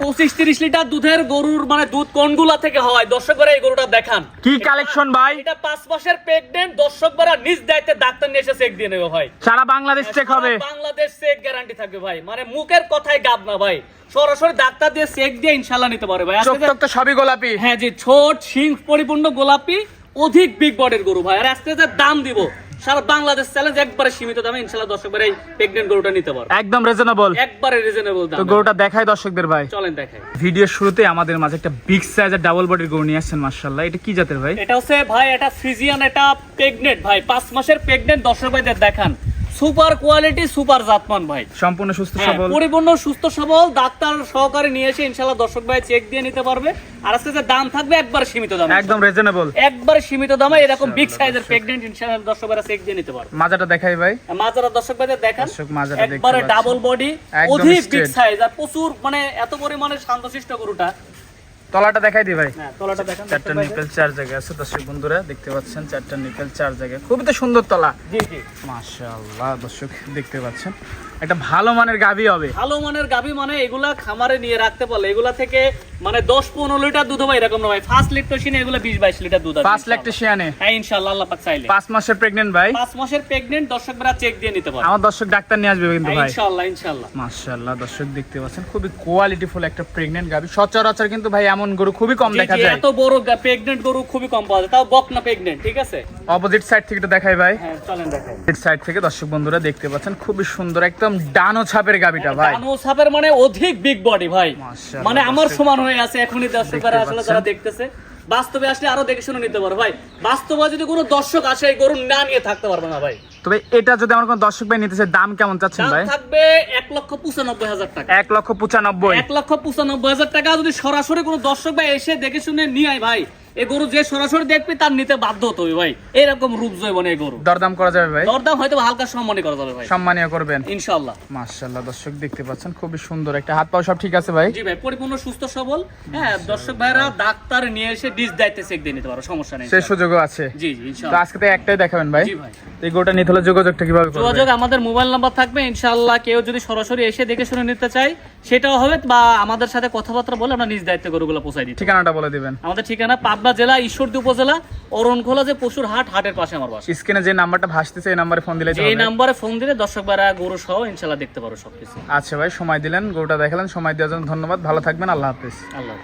পঁচিশ তিরিশ লিটার দুধের গরুর মানে দুধ কোনগুলা থেকে হয়? দর্শক ভাইরা এই গরুটা দেখান। কি কালেকশন ভাই? এটা পাঁচ মাসের প্রেগনেন্ট দর্শক ভাইরা নিজ দায়িত্বে ডাক্তার নিয়ে এসে চেক দিয়ে নেবে ভাই। সারা বাংলাদেশ চেক হবে। বাংলাদেশ চেক গ্যারান্টি থাকবে ভাই। মানে মুখের কথায় গাব না ভাই। সরাসরি ডাক্তার দিয়ে চেক দিয়ে ইনশাল্লাহ নিতে পারে ভাই। চোখ তো সবই গোলাপি। হ্যাঁ জি ছোট সিং পরিপূর্ণ গোলাপি অধিক বিগ বডির গরু ভাই। আর আজকে দাম দিব সারা বাংলাদেশ চ্যালেঞ্জ একবারে সীমিত দামে ইনশাআল্লাহ দর্শক এই প্রেগনেন্ট গরুটা নিতে পারবে। একদম রিজনেবল একবারে রিজনেবল দাম। তো গরুটা দেখায় দর্শকদের ভাই। চলেন দেখাই। ভিডিওর শুরুতে আমাদের মাঝে একটা বিগ সাইজের ডাবল বডির গরু নিয়ে আসছেন মাশাআল্লাহ। এটা কি জাতের ভাই? এটা হচ্ছে ভাই এটা ফ্রিজিয়ান এটা প্রেগনেন্ট ভাই। পাঁচ মাসের প্রেগনেন্ট দর্শক ভাইদের দেখান। সুপার কোয়ালিটি সুপার জাতমান ভাই। সম্পূর্ণ সুস্থ হ্যাঁ, সবল। পরিপূর্ণ সুস্থ সবল ডাক্তার সহকারে নিয়ে এসে ইনশাল্লাহ দর্শক ভাই চেক দিয়ে নিতে পারবে। আর আজকে যে দাম থাকবে একবার সীমিত দাম। একদম রিজনেবল একবার সীমিত দামে এরকম বিগ সাইজের প্রেগনেন্ট ইনশাল্লাহ দর্শক ভাইরা চেক দিয়ে নিতে পারবে। মাজাটা দেখাই ভাই। মাজারা দর্শক ভাইদের দেখেন। দর্শক মাজাটা দেখতে একবারে ডাবল বডি অধিক বিগ সাইজ আর প্রচুর মানে এত পরিমাণে শান্তশিষ্ট গরুটা। তলাটা দেখাই দি ভাই। হ্যাঁ চারটা নিকেল চার জায়গায় আছে দর্শক বন্ধুরা দেখতে পাচ্ছেন চারটা নিকেল চার জায়গায়। খুবই তো সুন্দর তলা। দর্শক দেখতে পাচ্ছেন। একটা ভালো মানের হবে। ভালো মানের মানে এগুলা খামারে নিয়ে রাখতে পারলে এগুলা থেকে মানে দশ পনেরো লিটার দুধ হবে এরকম না ভাই। ফার্স্ট এগুলো বিশ বাইশ লিটার দুধ শিয়ানে হ্যাঁ ইনশাল্লাহ আল্লাহ পাক চাইলে। পাঁচ মাসের প্রেগনেন্ট ভাই? পাঁচ মাসের প্রেগনেন্ট দর্শকরা চেক দিয়ে নিতে পারে। আমার দর্শক ডাক্তার নিয়ে আসবে কিন্তু ভাই। ইনশাল্লাহ ইনশাল্লাহ মাশাআল্লাহ দর্শক দেখতে পাচ্ছেন খুবই কোয়ালিটিফুল একটা প্রেগনেন্ট গাভী। সচরাচর কিন্তু ভাই এমন গরু খুবই কম দেখা যায়। এত বড় প্রেগন্যান্ট গরু খুবই কম পাওয়া যায়। তাও বক না প্রেগন্যান্ট ঠিক আছে? অপোজিট সাইড থেকে একটু দেখাই ভাই। হ্যাঁ চলেন দেখাই। অপোজিট সাইড থেকে দর্শক বন্ধুরা দেখতে পাচ্ছেন খুবই সুন্দর একদম ডানো ছাপের গাবিটা ভাই। ডানো ছাপের মানে অধিক বিগ বডি ভাই। মানে আমার সমান হয়ে আছে এখনই দর্শকরা আসলে যারা দেখতেছে। বাস্তবে আসলে আরও দেখে শুনে নিতে পারো। ভাই বাস্তবে যদি কোনো দর্শক আসে এই গরু না নিয়ে থাকতে পারবে না ভাই। তবে এটা যদি আমার কোনো দর্শক ভাই নিতেছে চায় দাম কেমন চাচ্ছেন ভাই? থাকবে এক লক্ষ পঁচানব্বই হাজার টাকা। এক লক্ষ পঁচানব্বই। এক লক্ষ পঁচানব্বই হাজার টাকা যদি সরাসরি কোনো দর্শক ভাই এসে দেখে শুনে নিয়ে আয় ভাই। এই গরু যে সরাসরি দেখবে তার নিতে বাধ্য হতে হবে ভাই। এরকম রূপ এই গরু। দরদাম করা যাবে ভাই? দরদাম হয়তো হালকা সম্মানই করা যাবে ভাই। সম্মানীয় করবেন। ইনশাল্লাহ মাশাআল্লাহ দর্শক দেখতে পাচ্ছেন খুবই সুন্দর একটা হাত পাও সব ঠিক আছে ভাই? জি ভাই পরিপূর্ণ সুস্থ সবল। হ্যাঁ দর্শক ভাইরা ডাক্তার নিয়ে এসে ডিস চেক দিয়ে নিতে পারো সমস্যা নেই। সেই সুযোগও আছে। জি জি ইনশাআল্লাহ। আজকে তো একটাই দেখাবেন ভাই? জি ভাই। এই গোটা নিতে হলে যোগাযোগটা কীভাবে করবে? যোগাযোগ আমাদের মোবাইল নাম্বার থাকবে ইনশাআল্লাহ কেউ যদি সরাসরি এসে দেখে শুনে নিতে চায় সেটাও হবে বা আমাদের সাথে কথাবার্তা বলে আমরা নিজ দায়িত্বে গরুগুলো পৌঁছাই দিই ঠিকানাটা বলে দিবেন। আমাদের ঠিকানা পাবনা জেলা ঈশ্বরদী উপজেলা অরণখোলা যে পশুর হাট হাটের পাশে আমার বাসা। স্ক্রিনে যে নাম্বারটা ভাসতেছে এই নাম্বারে ফোন দিলে এই নাম্বারে ফোন দিলে দর্শক ভাইরা গরু সহ ইনশাআল্লাহ দেখতে পারো সবকিছু। আচ্ছা ভাই সময় দিলেন গরুটা দেখালেন সময় দেওয়ার জন্য ধন্যবাদ ভালো থাকবেন আল্লাহ হাফিজ। আল্লাহ।